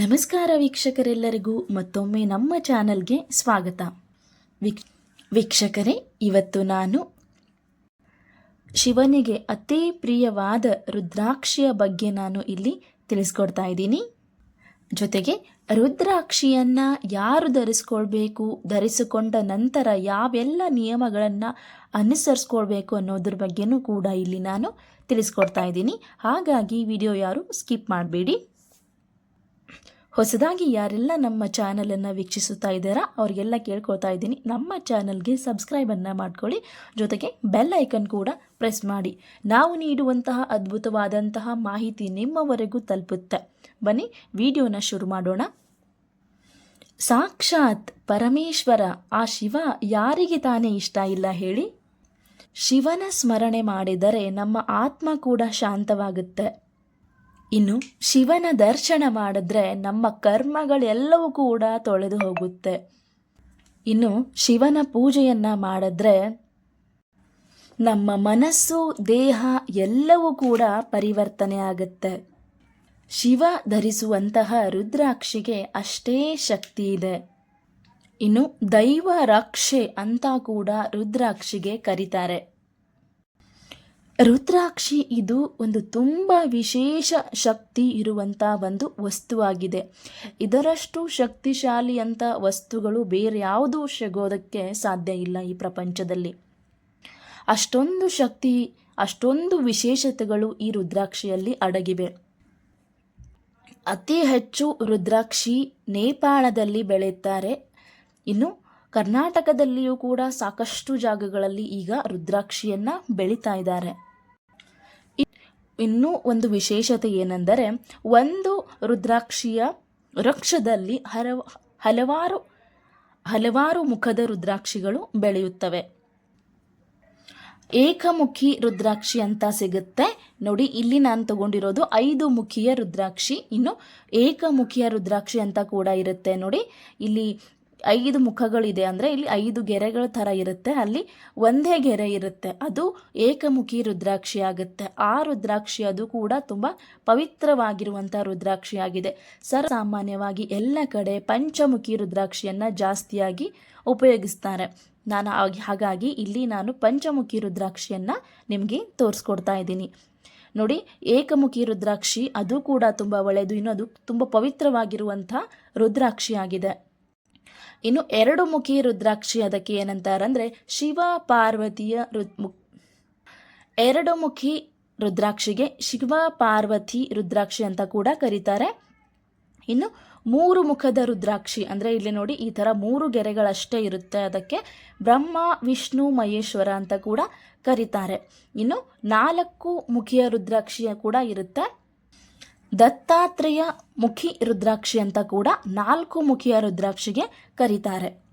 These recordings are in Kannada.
ನಮಸ್ಕಾರ ವೀಕ್ಷಕರೆಲ್ಲರಿಗೂ ಮತ್ತೊಮ್ಮೆ ನಮ್ಮ ಚಾನಲ್ಗೆ ಸ್ವಾಗತ. ವೀಕ್, ವೀಕ್ಷಕರೇ, ಇವತ್ತು ನಾನು ಶಿವನಿಗೆ ಅತಿ ಪ್ರಿಯವಾದ ರುದ್ರಾಕ್ಷಿಯ ಬಗ್ಗೆ ನಾನು ಇಲ್ಲಿ ತಿಳಿಸ್ಕೊಡ್ತಾ ಇದ್ದೀನಿ. ಜೊತೆಗೆ ರುದ್ರಾಕ್ಷಿಯನ್ನು ಯಾರು ಧರಿಸ್ಕೊಳ್ಬೇಕು, ಧರಿಸಿಕೊಂಡ ನಂತರ ಯಾವೆಲ್ಲ ನಿಯಮಗಳನ್ನು ಅನುಸರಿಸ್ಕೊಳ್ಬೇಕು ಅನ್ನೋದ್ರ ಬಗ್ಗೆನೂ ಕೂಡ ಇಲ್ಲಿ ನಾನು ತಿಳಿಸ್ಕೊಡ್ತಾ ಇದ್ದೀನಿ. ಹಾಗಾಗಿ ವಿಡಿಯೋ ಯಾರು ಸ್ಕಿಪ್ ಮಾಡಬೇಡಿ. ಹೊಸದಾಗಿ ಯಾರೆಲ್ಲ ನಮ್ಮ ಚಾನಲನ್ನು ವೀಕ್ಷಿಸುತ್ತಾ ಇದ್ದಾರಾ, ಅವರಿಗೆಲ್ಲ ಕೇಳ್ಕೊಳ್ತಾ ಇದ್ದೀನಿ. ನಮ್ಮ ಚಾನಲ್ಗೆ ಸಬ್ಸ್ಕ್ರೈಬನ್ನು ಮಾಡ್ಕೊಳ್ಳಿ. ಜೊತೆಗೆ ಬೆಲ್ ಐಕನ್ ಕೂಡ ಪ್ರೆಸ್ ಮಾಡಿ. ನಾವು ನೀಡುವಂತಹ ಅದ್ಭುತವಾದಂತಹ ಮಾಹಿತಿ ನಿಮ್ಮವರೆಗೂ ತಲುಪುತ್ತೆ. ಬನ್ನಿ, ವಿಡಿಯೋನ ಶುರು ಮಾಡೋಣ. ಸಾಕ್ಷಾತ್ ಪರಮೇಶ್ವರ, ಆ ಶಿವ ಯಾರಿಗೆ ತಾನೇ ಇಷ್ಟ ಇಲ್ಲ ಹೇಳಿ? ಶಿವನ ಸ್ಮರಣೆ ಮಾಡಿದರೆ ನಮ್ಮ ಆತ್ಮ ಕೂಡ ಶಾಂತವಾಗುತ್ತೆ. ಇನ್ನು ಶಿವನ ದರ್ಶನ ಮಾಡಿದ್ರೆ ನಮ್ಮ ಕರ್ಮಗಳೆಲ್ಲವೂ ಕೂಡ ತೊಳೆದು ಹೋಗುತ್ತೆ. ಇನ್ನು ಶಿವನ ಪೂಜೆಯನ್ನ ಮಾಡಿದ್ರೆ ನಮ್ಮ ಮನಸ್ಸು, ದೇಹ ಎಲ್ಲವೂ ಕೂಡ ಪರಿವರ್ತನೆ ಆಗುತ್ತೆ. ಶಿವ ಧರಿಸುವಂತಹ ರುದ್ರಾಕ್ಷಿಗೆ ಅಷ್ಟೇ ಶಕ್ತಿ ಇದೆ. ಇನ್ನು ದೈವ ರಕ್ಷೆ ಅಂತ ಕೂಡ ರುದ್ರಾಕ್ಷಿಗೆ ಕರೀತಾರೆ. ರುದ್ರಾಕ್ಷಿ ಇದು ಒಂದು ತುಂಬ ವಿಶೇಷ ಶಕ್ತಿ ಇರುವಂಥ ಒಂದು ವಸ್ತುವಾಗಿದೆ. ಇದರಷ್ಟು ಶಕ್ತಿಶಾಲಿಯಂಥ ವಸ್ತುಗಳು ಬೇರೆ ಯಾವುದೂ ಸಿಗೋದಕ್ಕೆ ಸಾಧ್ಯ ಇಲ್ಲ ಈ ಪ್ರಪಂಚದಲ್ಲಿ. ಅಷ್ಟೊಂದು ಶಕ್ತಿ, ಅಷ್ಟೊಂದು ವಿಶೇಷತೆಗಳು ಈ ರುದ್ರಾಕ್ಷಿಯಲ್ಲಿ ಅಡಗಿವೆ. ಅತಿ ಹೆಚ್ಚು ರುದ್ರಾಕ್ಷಿ ನೇಪಾಳದಲ್ಲಿ ಬೆಳೆಯುತ್ತಾರೆ. ಇನ್ನು ಕರ್ನಾಟಕದಲ್ಲಿಯೂ ಕೂಡ ಸಾಕಷ್ಟು ಜಾಗಗಳಲ್ಲಿ ಈಗ ರುದ್ರಾಕ್ಷಿಯನ್ನು ಬೆಳೀತಾ ಇದ್ದಾರೆ. ಇನ್ನೂ ಒಂದು ವಿಶೇಷತೆ ಏನೆಂದರೆ ಒಂದು ರುದ್ರಾಕ್ಷಿಯ ವೃಕ್ಷದಲ್ಲಿ ಹಲವ ಹಲವಾರು ಹಲವಾರು ಮುಖದ ರುದ್ರಾಕ್ಷಿಗಳು ಬೆಳೆಯುತ್ತವೆ. ಏಕಮುಖಿ ರುದ್ರಾಕ್ಷಿ ಅಂತ ಸಿಗುತ್ತೆ. ನೋಡಿ, ಇಲ್ಲಿ ನಾನು ತಗೊಂಡಿರೋದು ಐದು ಮುಖಿಯ ರುದ್ರಾಕ್ಷಿ. ಇನ್ನು ಏಕಮುಖಿಯ ರುದ್ರಾಕ್ಷಿ ಅಂತ ಕೂಡ ಇರುತ್ತೆ. ನೋಡಿ, ಇಲ್ಲಿ ಐದು ಮುಖಗಳಿದೆ ಅಂದರೆ ಇಲ್ಲಿ ಐದು ಗೆರೆಗಳ ಥರ ಇರುತ್ತೆ. ಅಲ್ಲಿ ಒಂದೇ ಗೆರೆ ಇರುತ್ತೆ. ಅದು ಏಕಮುಖಿ ರುದ್ರಾಕ್ಷಿ ಆಗುತ್ತೆ. ಆ ರುದ್ರಾಕ್ಷಿ ಅದು ಕೂಡ ತುಂಬ ಪವಿತ್ರವಾಗಿರುವಂಥ ರುದ್ರಾಕ್ಷಿ ಆಗಿದೆ. ಸರ್ ಸಾಮಾನ್ಯವಾಗಿ ಎಲ್ಲ ಕಡೆ ಪಂಚಮುಖಿ ರುದ್ರಾಕ್ಷಿಯನ್ನು ಜಾಸ್ತಿಯಾಗಿ ಉಪಯೋಗಿಸ್ತಾರೆ. ನಾನು ಹಾಗಾಗಿ ಇಲ್ಲಿ ನಾನು ಪಂಚಮುಖಿ ರುದ್ರಾಕ್ಷಿಯನ್ನು ನಿಮಗೆ ತೋರಿಸ್ಕೊಡ್ತಾ ಇದ್ದೀನಿ. ನೋಡಿ, ಏಕಮುಖಿ ರುದ್ರಾಕ್ಷಿ ಅದು ಕೂಡ ತುಂಬ ಒಳ್ಳೆಯದು. ಇನ್ನು ಅದು ತುಂಬ ಪವಿತ್ರವಾಗಿರುವಂಥ ರುದ್ರಾಕ್ಷಿ ಆಗಿದೆ. ಇನ್ನು ಎರಡು ಮುಖಿ ರುದ್ರಾಕ್ಷಿ ಅದಕ್ಕೆ ಏನಂತಾರಂದ್ರೆ ಶಿವ ಪಾರ್ವತಿಯ ರುದ್ ಎರಡು ಮುಖಿ ರುದ್ರಾಕ್ಷಿಗೆ ಶಿವ ಪಾರ್ವತಿ ರುದ್ರಾಕ್ಷಿ ಅಂತ ಕೂಡ ಕರೀತಾರೆ. ಇನ್ನು ಮೂರು ಮುಖದ ರುದ್ರಾಕ್ಷಿ ಅಂದರೆ ಇಲ್ಲಿ ನೋಡಿ ಈ ಥರ ಮೂರು ಗೆರೆಗಳಷ್ಟೇ ಇರುತ್ತೆ ಅದಕ್ಕೆ ಬ್ರಹ್ಮ, ವಿಷ್ಣು, ಮಹೇಶ್ವರ ಅಂತ ಕೂಡ ಕರೀತಾರೆ. ಇನ್ನು ನಾಲ್ಕು ಮುಖಿಯ ರುದ್ರಾಕ್ಷಿಯ ಕೂಡ ಇರುತ್ತೆ. ದತ್ತಾತ್ರೇಯ ಮುಖಿ ರುದ್ರಾಕ್ಷಿ ಅಂತ ಕೂಡ ನಾಲ್ಕು ಮುಖಿಯ ರುದ್ರಾಕ್ಷಿಗೆ ಕರೀತಾರೆ.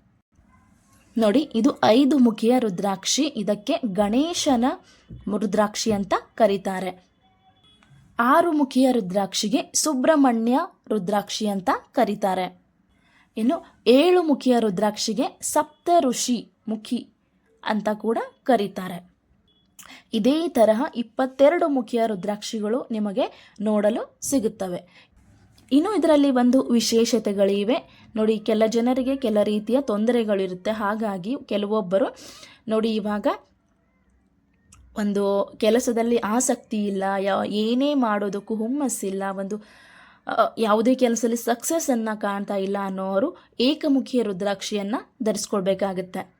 ನೋಡಿ, ಇದು ಐದು ಮುಖಿಯ ರುದ್ರಾಕ್ಷಿ, ಇದಕ್ಕೆ ಗಣೇಶನ ರುದ್ರಾಕ್ಷಿ ಅಂತ ಕರೀತಾರೆ. ಆರು ಮುಖಿಯ ರುದ್ರಾಕ್ಷಿಗೆ ಸುಬ್ರಹ್ಮಣ್ಯ ರುದ್ರಾಕ್ಷಿ ಅಂತ ಕರೀತಾರೆ. ಇನ್ನು ಏಳು ಮುಖಿಯ ರುದ್ರಾಕ್ಷಿಗೆ ಸಪ್ತ ಋಷಿ ಮುಖಿ ಅಂತ ಕೂಡ ಕರೀತಾರೆ. ಇದೇ ತರಹ ಇಪ್ಪತ್ತೆರಡು ಮುಖಿಯ ರುದ್ರಾಕ್ಷಿಗಳು ನಿಮಗೆ ನೋಡಲು ಸಿಗುತ್ತವೆ. ಇನ್ನು ಇದರಲ್ಲಿ ಒಂದು ವಿಶೇಷತೆಗಳಿವೆ. ನೋಡಿ, ಕೆಲ ಜನರಿಗೆ ಕೆಲ ರೀತಿಯ ತೊಂದರೆಗಳಿರುತ್ತೆ. ಹಾಗಾಗಿ ಕೆಲವೊಬ್ಬರು ನೋಡಿ, ಇವಾಗ ಒಂದು ಕೆಲಸದಲ್ಲಿ ಆಸಕ್ತಿ ಇಲ್ಲ ಯಾವ ಏನೇ ಮಾಡೋದಕ್ಕೂ ಹುಮ್ಮಸ್ಸಿಲ್ಲ ಒಂದು ಯಾವುದೇ ಕೆಲಸದಲ್ಲಿ ಸಕ್ಸಸ್ಸನ್ನು ಕಾಣ್ತಾ ಇಲ್ಲ ಅನ್ನೋರು ಏಕಮುಖಿಯ ರುದ್ರಾಕ್ಷಿಯನ್ನು ಧರಿಸ್ಕೊಳ್ಬೇಕಾಗತ್ತೆ.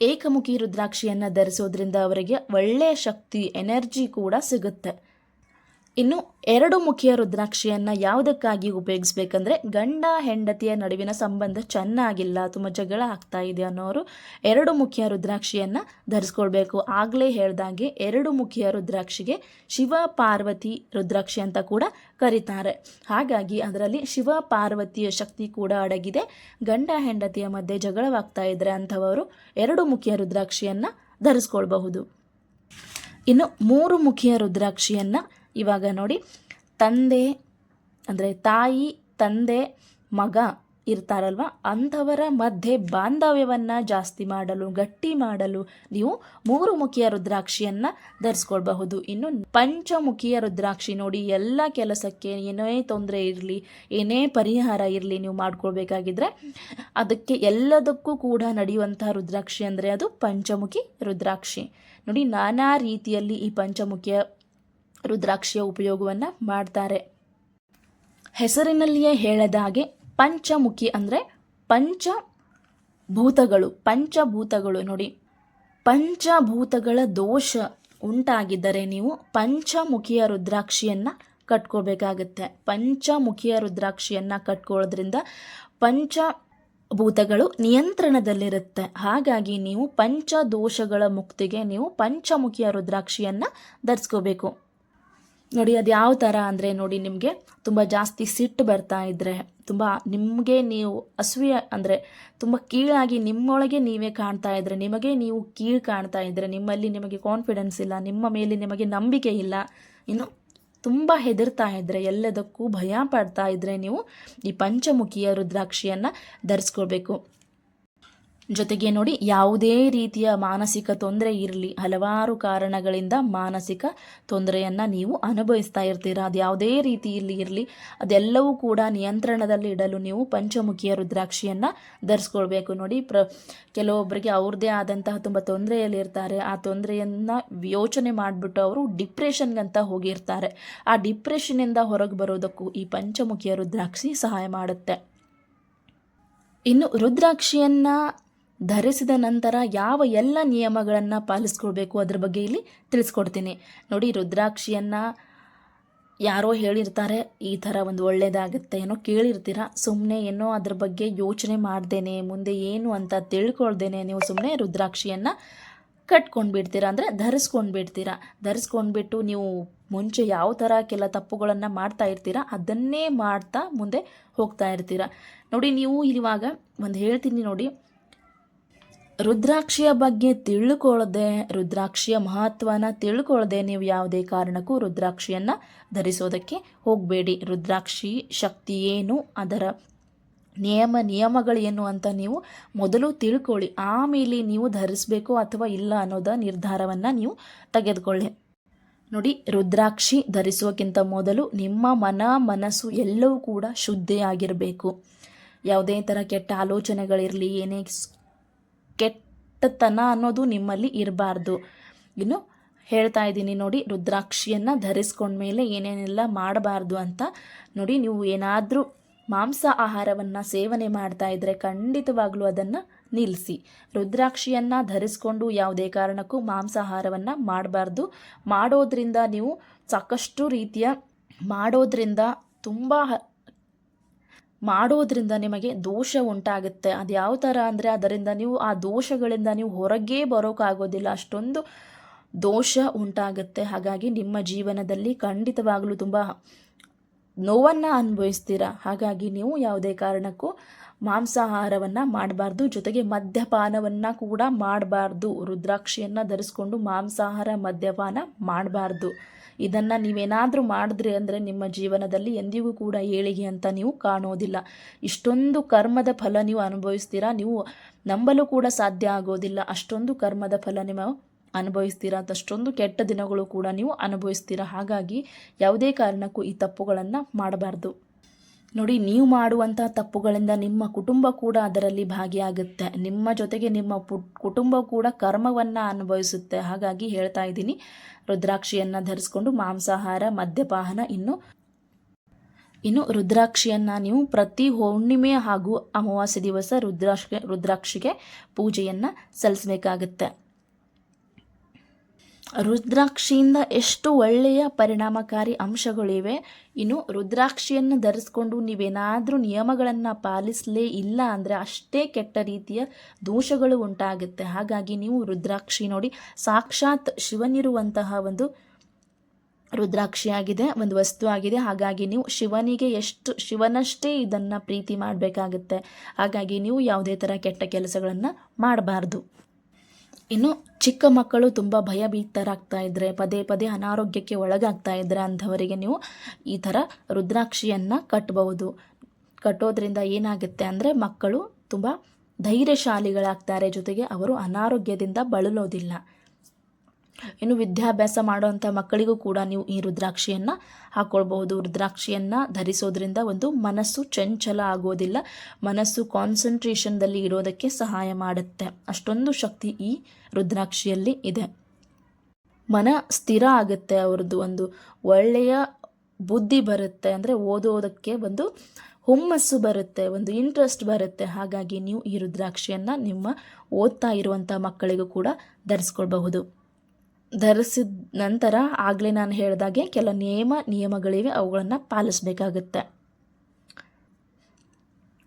ಏಕಮುಖಿ ರುದ್ರಾಕ್ಷಿಯನ್ನು ಧರಿಸೋದ್ರಿಂದ ಅವರಿಗೆ ಒಳ್ಳೆಯ ಶಕ್ತಿ ಎನರ್ಜಿ ಕೂಡ ಸಿಗುತ್ತೆ. ಇನ್ನು ಎರಡು ಮುಖಿಯ ರುದ್ರಾಕ್ಷಿಯನ್ನು ಯಾವುದಕ್ಕಾಗಿ ಉಪಯೋಗಿಸ್ಬೇಕಂದ್ರೆ ಗಂಡ ಹೆಂಡತಿಯ ನಡುವಿನ ಸಂಬಂಧ ಚೆನ್ನಾಗಿಲ್ಲ, ತುಂಬ ಜಗಳ ಆಗ್ತಾ ಇದೆ ಅನ್ನೋರು ಎರಡು ಮುಖಿಯ ರುದ್ರಾಕ್ಷಿಯನ್ನು ಧರಿಸ್ಕೊಳ್ಬೇಕು. ಆಗಲೇ ಹೇಳ್ದಂಗೆ ಎರಡು ಮುಖಿಯ ರುದ್ರಾಕ್ಷಿಗೆ ಶಿವ, ಪಾರ್ವತಿ ರುದ್ರಾಕ್ಷಿ ಅಂತ ಕೂಡ ಕರೀತಾರೆ. ಹಾಗಾಗಿ ಅದರಲ್ಲಿ ಶಿವ, ಪಾರ್ವತಿಯ ಶಕ್ತಿ ಕೂಡ ಅಡಗಿದೆ. ಗಂಡ ಹೆಂಡತಿಯ ಮಧ್ಯೆ ಜಗಳವಾಗ್ತಾ ಇದ್ದರೆ ಅಂಥವರು ಎರಡು ಮುಖಿಯ ರುದ್ರಾಕ್ಷಿಯನ್ನು ಧರಿಸ್ಕೊಳ್ಬಹುದು. ಇನ್ನು ಮೂರು ಮುಖಿಯ ರುದ್ರಾಕ್ಷಿಯನ್ನು ಇವಾಗ ನೋಡಿ, ತಂದೆ, ಅಂದರೆ ತಾಯಿ, ತಂದೆ, ಮಗ ಇರ್ತಾರಲ್ವ? ಅಂಥವರ ಮಧ್ಯೆ ಬಾಂಧವ್ಯವನ್ನು ಜಾಸ್ತಿ ಮಾಡಲು, ಗಟ್ಟಿ ಮಾಡಲು ನೀವು ಮೂರು ಮುಖಿಯ ರುದ್ರಾಕ್ಷಿಯನ್ನು ಧರಿಸ್ಕೊಳ್ಬಹುದು. ಇನ್ನು ಪಂಚಮುಖಿಯ ರುದ್ರಾಕ್ಷಿ ನೋಡಿ, ಎಲ್ಲ ಕೆಲಸಕ್ಕೆ ಏನೇ ತೊಂದರೆ ಇರಲಿ, ಏನೇ ಪರಿಹಾರ ಇರಲಿ ನೀವು ಮಾಡ್ಕೊಳ್ಬೇಕಾಗಿದ್ರೆ ಅದಕ್ಕೆ ಎಲ್ಲದಕ್ಕೂ ಕೂಡ ನಡೆಯುವಂತಹ ರುದ್ರಾಕ್ಷಿ ಅಂದರೆ ಅದು ಪಂಚಮುಖಿ ರುದ್ರಾಕ್ಷಿ. ನೋಡಿ, ನಾನಾ ರೀತಿಯಲ್ಲಿ ಈ ಪಂಚಮುಖಿಯ ರುದ್ರಾಕ್ಷಿಯ ಉಪಯೋಗವನ್ನು ಮಾಡ್ತಾರೆ. ಹೆಸರಿನಲ್ಲಿಯೇ ಹೇಳದ ಹಾಗೆ ಪಂಚಮುಖಿ ಅಂದರೆ ಪಂಚ ಭೂತಗಳು ಪಂಚಭೂತಗಳು ನೋಡಿ. ಪಂಚಭೂತಗಳ ದೋಷ ಉಂಟಾಗಿದ್ದರೆ ನೀವು ಪಂಚಮುಖಿಯ ರುದ್ರಾಕ್ಷಿಯನ್ನು ಕಟ್ಕೋಬೇಕಾಗುತ್ತೆ ಪಂಚಮುಖಿಯ ರುದ್ರಾಕ್ಷಿಯನ್ನು ಕಟ್ಕೊಳ್ಳೋದ್ರಿಂದ ಪಂಚ ಭೂತಗಳು ನಿಯಂತ್ರಣದಲ್ಲಿರುತ್ತೆ. ಹಾಗಾಗಿ ನೀವು ಪಂಚದೋಷಗಳ ಮುಕ್ತಿಗೆ ನೀವು ಪಂಚಮುಖಿಯ ರುದ್ರಾಕ್ಷಿಯನ್ನು ಧರಿಸ್ಕೋಬೇಕು. ನೋಡಿ, ಅದು ಯಾವ ಥರ ಅಂದರೆ ನೋಡಿ, ನಿಮಗೆ ತುಂಬ ಜಾಸ್ತಿ ಸಿಟ್ಟು ಬರ್ತಾ ಇದ್ದರೆ ತುಂಬ ನಿಮಗೆ ನೀವು ಅಸೂಯ ಅಂದರೆ ತುಂಬ ಕೀಳಾಗಿ ನಿಮ್ಮೊಳಗೆ ನೀವೇ ಕಾಣ್ತಾ ಇದ್ದರೆ ನಿಮಗೆ ನೀವು ಕೀಳು ಕಾಣ್ತಾ ಇದ್ದರೆ ನಿಮ್ಮಲ್ಲಿ ನಿಮಗೆ ಕಾನ್ಫಿಡೆನ್ಸ್ ಇಲ್ಲ, ನಿಮ್ಮ ಮೇಲೆ ನಿಮಗೆ ನಂಬಿಕೆ ಇಲ್ಲ, ಇನ್ನು ತುಂಬ ಹೆದರ್ತಾ ಇದ್ದರೆ ಎಲ್ಲದಕ್ಕೂ ಭಯ ಪಡ್ತಾ ಇದ್ದರೆ ನೀವು ಈ ಪಂಚಮುಖಿಯ ರುದ್ರಾಕ್ಷಿಯನ್ನು ಧರಿಸ್ಕೊಳ್ಬೇಕು. ಜೊತೆಗೆ ನೋಡಿ, ಯಾವುದೇ ರೀತಿಯ ಮಾನಸಿಕ ತೊಂದರೆ ಇರಲಿ, ಹಲವಾರು ಕಾರಣಗಳಿಂದ ಮಾನಸಿಕ ತೊಂದರೆಯನ್ನು ನೀವು ಅನುಭವಿಸ್ತಾ ಇರ್ತೀರ? ಅದು ಯಾವುದೇ ರೀತಿಯಲ್ಲಿ ಇರಲಿ, ಅದೆಲ್ಲವೂ ಕೂಡ ನಿಯಂತ್ರಣದಲ್ಲಿ ಇಡಲು ನೀವು ಪಂಚಮುಖಿಯ ರುದ್ರಾಕ್ಷಿಯನ್ನು ಧರಿಸ್ಕೊಳ್ಬೇಕು. ನೋಡಿ, ಪ್ರ ಕೆಲವೊಬ್ಬರಿಗೆ ಅವ್ರದ್ದೇ ಆದಂತಹ ತುಂಬ ತೊಂದರೆಯಲ್ಲಿರ್ತಾರೆ ಆ ತೊಂದರೆಯನ್ನು ಯೋಚನೆ ಮಾಡಿಬಿಟ್ಟು ಅವರು ಡಿಪ್ರೆಷನ್ಗಂತ ಹೋಗಿರ್ತಾರೆ. ಆ ಡಿಪ್ರೆಷನ್ನಿಂದ ಹೊರಗೆ ಬರೋದಕ್ಕೂ ಈ ಪಂಚಮುಖಿಯ ರುದ್ರಾಕ್ಷಿ ಸಹಾಯ ಮಾಡುತ್ತೆ. ಇನ್ನು ರುದ್ರಾಕ್ಷಿಯನ್ನು ಧರಿಸಿದ ನಂತರ ಯಾವ ಎಲ್ಲ ನಿಯಮಗಳನ್ನು ಪಾಲಿಸ್ಕೊಳ್ಬೇಕು ಅದ್ರ ಬಗ್ಗೆ ಇಲ್ಲಿ ತಿಳಿಸ್ಕೊಡ್ತೀನಿ. ನೋಡಿ, ರುದ್ರಾಕ್ಷಿಯನ್ನು ಯಾರೋ ಹೇಳಿರ್ತಾರೆ, ಈ ಥರ ಒಂದು ಒಳ್ಳೆಯದಾಗುತ್ತೆ ಏನೋ ಕೇಳಿರ್ತೀರ? ಸುಮ್ಮನೆ ಏನೋ ಅದ್ರ ಬಗ್ಗೆ ಯೋಚನೆ ಮಾಡ್ದೇನೆ, ಮುಂದೆ ಏನು ಅಂತ ತಿಳ್ಕೊಳ್ದೇನೆ ನೀವು ಸುಮ್ಮನೆ ರುದ್ರಾಕ್ಷಿಯನ್ನು ಕಟ್ಕೊಂಡು ಬಿಡ್ತೀರಾ ಅಂದರೆ ಧರಿಸ್ಕೊಂಡು ಬಿಡ್ತೀರಾ ಧರಿಸ್ಕೊಂಡ್ಬಿಟ್ಟು ನೀವು ಮುಂಚೆ ಯಾವ ಥರ ಕೆಲ ತಪ್ಪುಗಳನ್ನು ಮಾಡ್ತಾ ಇರ್ತೀರಾ, ಅದನ್ನೇ ಮಾಡ್ತಾ ಮುಂದೆ ಹೋಗ್ತಾ ಇರ್ತೀರಾ? ನೋಡಿ, ನೀವು ಇವಾಗ ಒಂದು ಹೇಳ್ತೀನಿ ನೋಡಿ ರುದ್ರಾಕ್ಷಿಯ ಬಗ್ಗೆ ತಿಳ್ಕೊಳ್ಳದೆ, ರುದ್ರಾಕ್ಷಿಯ ಮಹತ್ವನ ತಿಳ್ಕೊಳ್ಳದೆ ನೀವು ಯಾವುದೇ ಕಾರಣಕ್ಕೂ ರುದ್ರಾಕ್ಷಿಯನ್ನು ಧರಿಸೋದಕ್ಕೆ ಹೋಗಬೇಡಿ. ರುದ್ರಾಕ್ಷಿ ಶಕ್ತಿ ಏನು? ಅದರ ನಿಯಮ ನಿಯಮಗಳೇನು ಅಂತ ನೀವು ಮೊದಲು ತಿಳ್ಕೊಳ್ಳಿ. ಆಮೇಲೆ ನೀವು ಧರಿಸಬೇಕು ಅಥವಾ ಇಲ್ಲ ಅನ್ನೋದ ನಿರ್ಧಾರವನ್ನು ನೀವು ತೆಗೆದುಕೊಳ್ಳಿ. ನೋಡಿ, ರುದ್ರಾಕ್ಷಿ ಧರಿಸುವಕ್ಕಿಂತ ಮೊದಲು ನಿಮ್ಮ ಮನ, ಮನಸ್ಸು ಎಲ್ಲವೂ ಕೂಡ ಶುದ್ಧಿಯಾಗಿರಬೇಕು ಯಾವುದೇ ಥರ ಕೆಟ್ಟ ಆಲೋಚನೆಗಳಿರಲಿ, ಏನೇ ಕೆಟ್ಟತನ ಅನ್ನೋದು ನಿಮ್ಮಲ್ಲಿ ಇರಬಾರ್ದು. ಇನ್ನು ಹೇಳ್ತಾ ಇದ್ದೀನಿ ನೋಡಿ, ರುದ್ರಾಕ್ಷಿಯನ್ನು ಧರಿಸ್ಕೊಂಡ್ಮೇಲೆ ಏನೇನೆಲ್ಲ ಮಾಡಬಾರ್ದು ಅಂತ ನೋಡಿ, ನೀವು ಏನಾದರೂ ಮಾಂಸ ಆಹಾರವನ್ನು ಸೇವನೆ ಮಾಡ್ತಾ ಇದ್ದರೆ ಖಂಡಿತವಾಗ್ಲೂ ಅದನ್ನು ನಿಲ್ಲಿಸಿ ರುದ್ರಾಕ್ಷಿಯನ್ನು ಧರಿಸ್ಕೊಂಡು ಯಾವುದೇ ಕಾರಣಕ್ಕೂ ಮಾಂಸಾಹಾರವನ್ನು ಮಾಡಬಾರ್ದು. ಮಾಡೋದ್ರಿಂದ ನೀವು ಸಾಕಷ್ಟು ರೀತಿಯ ಮಾಡೋದ್ರಿಂದ ತುಂಬ ಮಾಡೋದ್ರಿಂದ ನಿಮಗೆ ದೋಷ ಉಂಟಾಗುತ್ತೆ. ಅದು ಯಾವ ಥರ ಅಂದರೆ ಅದರಿಂದ ನೀವು ಆ ದೋಷಗಳಿಂದ ನೀವು ಹೊರಗೇ ಬರೋಕ್ಕಾಗೋದಿಲ್ಲ ಅಷ್ಟೊಂದು ದೋಷ ಉಂಟಾಗುತ್ತೆ. ಹಾಗಾಗಿ ನಿಮ್ಮ ಜೀವನದಲ್ಲಿ ಖಂಡಿತವಾಗಲೂ ತುಂಬ ನೋವನ್ನು ಅನುಭವಿಸ್ತೀರ. ಹಾಗಾಗಿ ನೀವು ಯಾವುದೇ ಕಾರಣಕ್ಕೂ ಮಾಂಸಾಹಾರವನ್ನು ಮಾಡಬಾರ್ದು. ಜೊತೆಗೆ ಮದ್ಯಪಾನವನ್ನು ಕೂಡ ಮಾಡಬಾರ್ದು. ರುದ್ರಾಕ್ಷಿಯನ್ನು ಧರಿಸ್ಕೊಂಡು ಮಾಂಸಾಹಾರ, ಮದ್ಯಪಾನ ಮಾಡಬಾರ್ದು. ಇದನ್ನು ನೀವೇನಾದರೂ ಮಾಡಿದ್ರಿ ಅಂದರೆ ನಿಮ್ಮ ಜೀವನದಲ್ಲಿ ಎಂದಿಗೂ ಕೂಡ ಏಳಿಗೆ ಅಂತ ನೀವು ಕಾಣೋದಿಲ್ಲ. ಇಷ್ಟೊಂದು ಕರ್ಮದ ಫಲ ನೀವು ಅನುಭವಿಸ್ತೀರಾ? ನೀವು ನಂಬಲು ಕೂಡ ಸಾಧ್ಯ ಆಗೋದಿಲ್ಲ. ಅಷ್ಟೊಂದು ಕರ್ಮದ ಫಲ ನೀವು ಅನುಭವಿಸ್ತೀರಾ? ಅಷ್ಟೊಂದು ಕೆಟ್ಟ ದಿನಗಳು ಕೂಡ ನೀವು ಅನುಭವಿಸ್ತೀರಾ? ಹಾಗಾಗಿ ಯಾವುದೇ ಕಾರಣಕ್ಕೂ ಈ ತಪ್ಪುಗಳನ್ನು ಮಾಡಬಾರ್ದು. ನೋಡಿ, ನೀವು ಮಾಡುವಂಥ ತಪ್ಪುಗಳಿಂದ ನಿಮ್ಮ ಕುಟುಂಬ ಕೂಡ ಅದರಲ್ಲಿ ಭಾಗಿಯಾಗುತ್ತೆ. ನಿಮ್ಮ ಜೊತೆಗೆ ನಿಮ್ಮ ಕುಟುಂಬ ಕೂಡ ಕರ್ಮವನ್ನು ಅನುಭವಿಸುತ್ತೆ. ಹಾಗಾಗಿ ಹೇಳ್ತಾ ಇದ್ದೀನಿ, ರುದ್ರಾಕ್ಷಿಯನ್ನು ಧರಿಸ್ಕೊಂಡು ಮಾಂಸಾಹಾರ, ಮದ್ಯಪಾನ, ಇನ್ನು ಇನ್ನು ರುದ್ರಾಕ್ಷಿಯನ್ನು ನೀವು ಪ್ರತಿ ಹುಣ್ಣಿಮೆ ಹಾಗೂ ಅಮಾವಾಸ್ಯೆ ದಿವಸ ರುದ್ರಾಕ್ಷಿ, ರುದ್ರಾಕ್ಷಿಗೆ ಪೂಜೆಯನ್ನು ಸಲ್ಲಿಸಬೇಕಾಗುತ್ತೆ. ರುದ್ರಾಕ್ಷಿಯಿಂದ ಎಷ್ಟು ಒಳ್ಳೆಯ ಪರಿಣಾಮಕಾರಿ ಅಂಶಗಳಿವೆ. ಇನ್ನು ರುದ್ರಾಕ್ಷಿಯನ್ನು ಧರಿಸ್ಕೊಂಡು ನೀವೇನಾದರೂ ನಿಯಮಗಳನ್ನು ಪಾಲಿಸಲೇ ಇಲ್ಲ ಅಂದರೆ ಅಷ್ಟೇ ಕೆಟ್ಟ ರೀತಿಯ ದೋಷಗಳು ಉಂಟಾಗುತ್ತೆ. ಹಾಗಾಗಿ ನೀವು ರುದ್ರಾಕ್ಷಿ ನೋಡಿ, ಸಾಕ್ಷಾತ್ ಶಿವನಿರುವಂತಹ ಒಂದು ರುದ್ರಾಕ್ಷಿಯಾಗಿದೆ ಒಂದು ವಸ್ತು ಆಗಿದೆ. ಹಾಗಾಗಿ ನೀವು ಶಿವನಿಗೆ ಎಷ್ಟು, ಶಿವನಷ್ಟೇ ಇದನ್ನು ಪ್ರೀತಿ ಮಾಡಬೇಕಾಗುತ್ತೆ. ಹಾಗಾಗಿ ನೀವು ಯಾವುದೇ ಥರ ಕೆಟ್ಟ ಕೆಲಸಗಳನ್ನು ಮಾಡಬಾರ್ದು. ಇನ್ನು ಚಿಕ್ಕ ಮಕ್ಕಳು ತುಂಬ ಭಯಭೀತರಾಗ್ತಾ ಇದ್ದರೆ ಪದೇ ಪದೇ ಅನಾರೋಗ್ಯಕ್ಕೆ ಒಳಗಾಗ್ತಾ ಇದ್ದರೆ ಅಂಥವರಿಗೆ ನೀವು ಈ ಥರ ರುದ್ರಾಕ್ಷಿಯನ್ನು ಕಟ್ಟಬಹುದು ಕಟ್ಟೋದ್ರಿಂದ ಏನಾಗುತ್ತೆ ಅಂದರೆ ಮಕ್ಕಳು ತುಂಬ ಧೈರ್ಯಶಾಲಿಗಳಾಗ್ತಾರೆ. ಜೊತೆಗೆ ಅವರು ಅನಾರೋಗ್ಯದಿಂದ ಬಳಲೋದಿಲ್ಲ. ಇನ್ನು ವಿದ್ಯಾಭ್ಯಾಸ ಮಾಡುವಂಥ ಮಕ್ಕಳಿಗೂ ಕೂಡ ನೀವು ಈ ರುದ್ರಾಕ್ಷಿಯನ್ನು ಹಾಕ್ಕೊಳ್ಬಹುದು ರುದ್ರಾಕ್ಷಿಯನ್ನು ಧರಿಸೋದ್ರಿಂದ ಒಂದು ಮನಸ್ಸು ಚಂಚಲ ಆಗೋದಿಲ್ಲ. ಮನಸ್ಸು ಕಾನ್ಸಂಟ್ರೇಷನ್ದಲ್ಲಿ ಇರೋದಕ್ಕೆ ಸಹಾಯ ಮಾಡುತ್ತೆ. ಅಷ್ಟೊಂದು ಶಕ್ತಿ ಈ ರುದ್ರಾಕ್ಷಿಯಲ್ಲಿ ಇದೆ. ಮನ ಸ್ಥಿರ ಆಗುತ್ತೆ ಅವ್ರದ್ದು ಒಂದು ಒಳ್ಳೆಯ ಬುದ್ಧಿ ಬರುತ್ತೆ ಅಂದರೆ ಓದೋದಕ್ಕೆ ಒಂದು ಹುಮ್ಮಸ್ಸು ಬರುತ್ತೆ, ಒಂದು ಇಂಟ್ರೆಸ್ಟ್ ಬರುತ್ತೆ. ಹಾಗಾಗಿ ನೀವು ಈ ರುದ್ರಾಕ್ಷಿಯನ್ನು ನಿಮ್ಮ ಓದ್ತಾ ಇರುವಂಥ ಮಕ್ಕಳಿಗೂ ಕೂಡ ಧರಿಸ್ಕೊಳ್ಬಹುದು. ಧರಿಸಿದ ನಂತರ ಆಗಲೇ ನಾನು ಹೇಳಿದಾಗೆ ಕೆಲ ನಿಯಮ ನಿಯಮಗಳಿವೆ, ಅವುಗಳನ್ನು ಪಾಲಿಸಬೇಕಾಗುತ್ತೆ.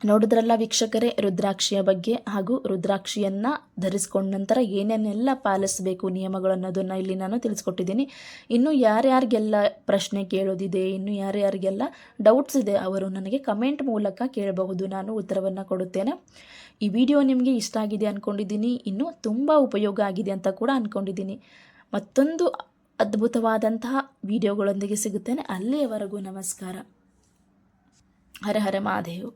ನೋಡಿದ್ರಲ್ಲ ವೀಕ್ಷಕರೇ, ರುದ್ರಾಕ್ಷಿಯ ಬಗ್ಗೆ ಹಾಗೂ ರುದ್ರಾಕ್ಷಿಯನ್ನು ಧರಿಸ್ಕೊಂಡ ನಂತರ ಏನೇನೆಲ್ಲ ಪಾಲಿಸಬೇಕು ನಿಯಮಗಳು ಅನ್ನೋದನ್ನು ಇಲ್ಲಿ ನಾನು ತಿಳಿಸ್ಕೊಟ್ಟಿದ್ದೀನಿ. ಇನ್ನು ಯಾರ್ಯಾರಿಗೆಲ್ಲ ಪ್ರಶ್ನೆ ಕೇಳೋದಿದೆ, ಇನ್ನು ಯಾರ್ಯಾರಿಗೆಲ್ಲ ಡೌಟ್ಸ್ ಇದೆ, ಅವರು ನನಗೆ ಕಮೆಂಟ್ ಮೂಲಕ ಕೇಳಬಹುದು, ನಾನು ಉತ್ತರವನ್ನು ಕೊಡುತ್ತೇನೆ. ಈ ವಿಡಿಯೋ ನಿಮಗೆ ಇಷ್ಟ ಆಗಿದೆ ಅಂದ್ಕೊಂಡಿದ್ದೀನಿ ಇನ್ನು ತುಂಬ ಉಪಯೋಗ ಆಗಿದೆ ಅಂತ ಕೂಡ ಅಂದ್ಕೊಂಡಿದ್ದೀನಿ ಮತ್ತೊಂದು ಅದ್ಭುತವಾದಂತಹ ವಿಡಿಯೋಗಳೊಂದಿಗೆ ಸಿಗುತ್ತೇನೆ. ಅಲ್ಲಿಯವರೆಗೂ ನಮಸ್ಕಾರ. ಹರ ಹರ ಮಹಾದೇವ್.